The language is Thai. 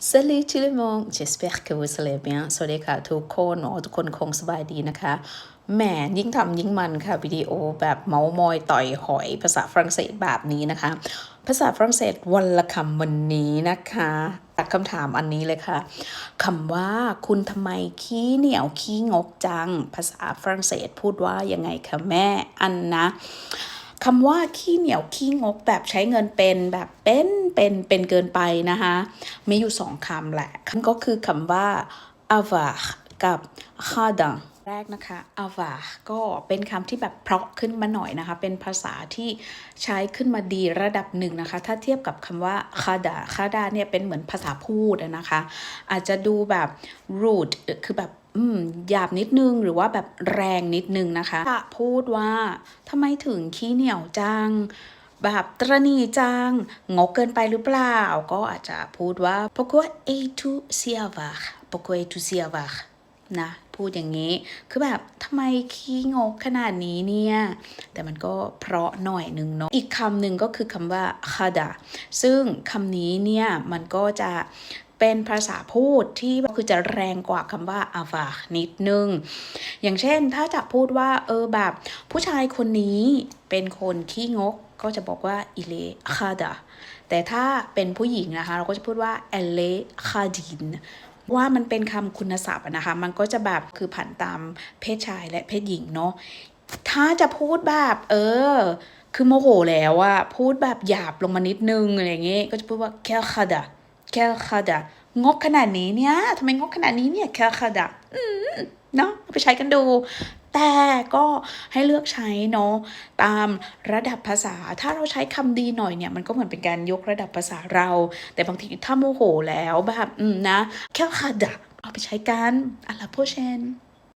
Salut tout le monde j'espère que vous allez bien สวัสดีค่ะทุกคนอ๋อทุกคนคงสบายดีนะคะแหมยิ่งทำยิ่งมันค่ะ วิดีโอแบบเมาส์มอยต่อยหอยภาษาฝรั่งเศสแบบนี้นะคะ ภาษาฝรั่งเศสวันละคำวันนี้นะคะตัดคำถามอันนี้เลยค่ะคำว่าคุณทำไมขี้เหนียวขี้งกจัง ภาษาฝรั่งเศสพูดว่ายังไงคะแม่อันนะ คำว่าขี้เหนียวขี้งกแบบใช้เงินเป็นแบบเป็นเป็นเป็นเกินไปนะคะมีอยู่สองคำแหละคำก็คือคำว่า avoir กับ khadin แรกนะคะ ava ก็เป็นคำที่แบบเพราะขึ้นมาหน่อยนะคะ เป็นภาษาที่ใช้ขึ้นมาดีระดับหนึ่งนะคะ ถ้าเทียบกับคำว่า khada khada เนี่ยเป็นเหมือนภาษาพูดนะคะ อาจจะดูแบบ rude คือแบบหยาบนิดนึงหรือว่าแบบแรงนิดนึงนะคะจะพูดว่าทำไมถึงขี้เหนียวจังแบบตรณีจังงกเกินไปหรือเปล่า ก็อาจจะพูดว่า pourquoi es-tu si avare pourquoi es-tu si avare นะ พูดอย่างนี้ คือแบบทำไมขี้งกขนาดนี้เนี่ย แต่มันก็เพราะหน่อยนึงเนาะ อีกคำหนึ่งก็คือคำว่า khada ซึ่งคำนี้เนี่ย มันก็จะเป็นภาษาพูดที่คือจะแรงกว่าคำว่า avoir นิดนึง อย่างเช่นถ้าจะพูดว่า เออแบบ ผู้ชายคนนี้เป็นคนขี้งกก็จะบอกว่า il est khada แต่ถ้าเป็นผู้หญิงนะคะ เราก็จะพูดว่า elle est khadine ว่ามันเป็นคำคุณศัพท์นะคะ มันก็จะแบบคือผันตามเพศชายและเพศหญิงเนาะถ้าจะพูดแบบเออ คือโมโหแล้วอะพูดแบบหยาบลงมานิดนึงอะไรอย่างเงี้ยก็จะพูดว่าแคลคดาแคลคดางกขนาดนี้เนี่ยทำไมงกขนาดนี้เนี่ยแคลคดาเนาะไปใช้กันดู แต่ก็ให้เลือกใช้เนาะตามระดับภาษา ถ้าเราใช้คำดีหน่อยเนี่ยมันก็เหมือนเป็นการยกระดับภาษาเรา แต่บางทีถ้าโมโหแล้วแบบอืมนะแค่คาดะเอาไปใช้กันอะลาโพเชน